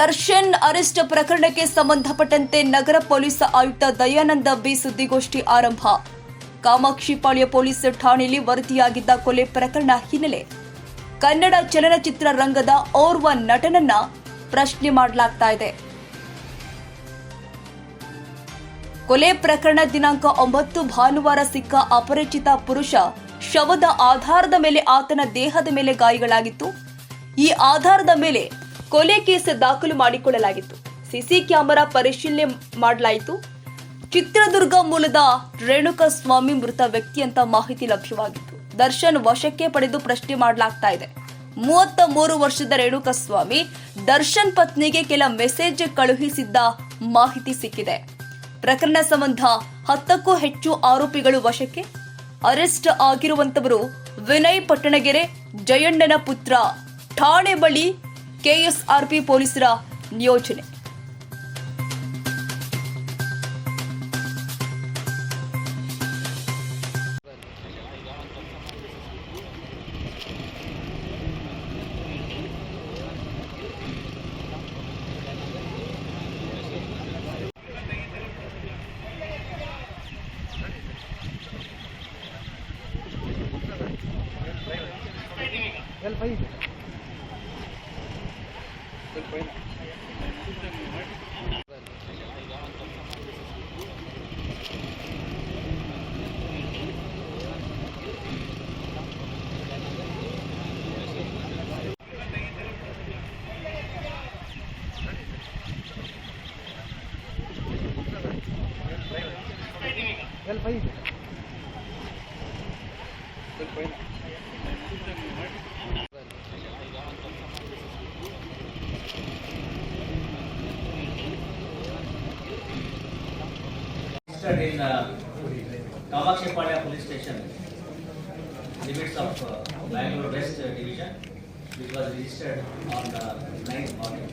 Darshan arrest ಪ್ರಕರಣಕ್ಕೆ ಸಂಬಂಧಪಟ್ಟಂತೆ ನಗರ police ಆಯುಕ್ತ ದಯಾನಂದ ಬಿ ಸುದ್ದಿಗೋಷ್ಠಿ ಆರಂಭ. ಕಾಮಾಕ್ಷಿಪಾಳ್ಯ ಪೊಲೀಸ್ ಠಾಣೆಯಲ್ಲಿ ವರದಿಯಾಗಿದ್ದ ಕೊಲೆ ಪ್ರಕರಣ ಹಿನ್ನೆಲೆ. ಕನ್ನಡ ಚಲನಚಿತ್ರ ರಂಗದ ಓರ್ವ ನಟನನ್ನ ಪ್ರಶ್ನೆ ಮಾಡಲಾಗ್ತಾ ಇದೆ. ಕೊಲೆ ಪ್ರಕರಣ ದಿನಾಂಕ ಒಂಬತ್ತು ಭಾನುವಾರ ಸಿಕ್ಕ ಅಪರಿಚಿತ ಪುರುಷ ಶವದ ಆಧಾರದ ಮೇಲೆ ಆತನ ದೇಹದ ಮೇಲೆ ಗಾಯಗಳಾಗಿತ್ತು. ಈ ಆಧಾರದ ಮೇಲೆ ಕೊಲೆ ಕೇಸ್ ದಾಖಲು ಮಾಡಿಕೊಳ್ಳಲಾಗಿತ್ತು. ಸಿಸಿ ಕ್ಯಾಮೆರಾ ಪರಿಶೀಲನೆ ಮಾಡಲಾಯಿತು. ಚಿತ್ರದುರ್ಗ ಮೂಲದ ರೇಣುಕ ಸ್ವಾಮಿ ಮೃತ ವ್ಯಕ್ತಿ ಅಂತ ಮಾಹಿತಿ ಲಭ್ಯವಾಗಿತ್ತು. ದರ್ಶನ್ ವಶಕ್ಕೆ ಪಡೆದು ಪ್ರಶ್ನೆ ಮಾಡಲಾಗ್ತಾ ಇದೆ. ಮೂವತ್ತ ಮೂರು ವರ್ಷದ ರೇಣುಕಾ ಸ್ವಾಮಿ ದರ್ಶನ್ ಪತ್ನಿಗೆ ಕೆಲ ಮೆಸೇಜ್ ಕಳುಹಿಸಿದ್ದ ಮಾಹಿತಿ ಸಿಕ್ಕಿದೆ. ಪ್ರಕರಣ ಸಂಬಂಧ ಹತ್ತಕ್ಕೂ ಹೆಚ್ಚು ಆರೋಪಿಗಳು ವಶಕ್ಕೆ. ಅರೆಸ್ಟ್ ಆಗಿರುವಂತವರು ವಿನಯ್ ಪಟ್ಟಣಗೆರೆ, ಜಯಣ್ಣನ ಪುತ್ರ, ಠಾಣೆ ಬಳಿ ಕೆಎಸ್ಆರ್ಪಿ ಪೊಲೀಸರ ನಿಯೋಜನೆ Gracias. Registered in uh, Kamakshipalya police station, limits of uh, Bangalore West uh, division, which was registered on the ninth morning.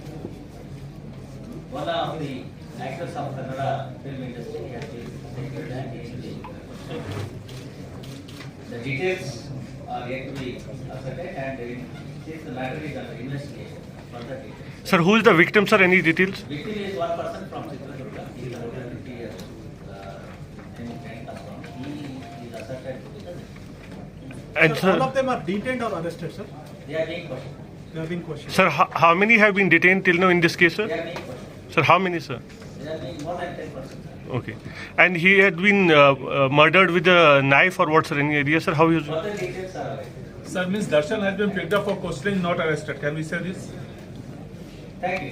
One of the actors of Kannada film industry has been taken and in the The details are yet to be ascertained and it is the matter is under investigation details. Sir, who is the victim, sir? Any details? Victim is one person from Chitradurga, he is about fifty years, uh, He is asserted to be the victim. And Sir, all of them are detained or arrested, sir? They are being questioned, They have been questioned. sir, how, how many have been detained till now in this case, they sir? are being questioned, Sir, how many, sir? they are being more than ten percent. Okay. And he had been uh, uh, murdered with a knife or what, sir? Any idea, sir? How he was? Further details are available. Sir, Ms. Darshan has been picked up for questioning, not arrested. Can we say this? Thank you.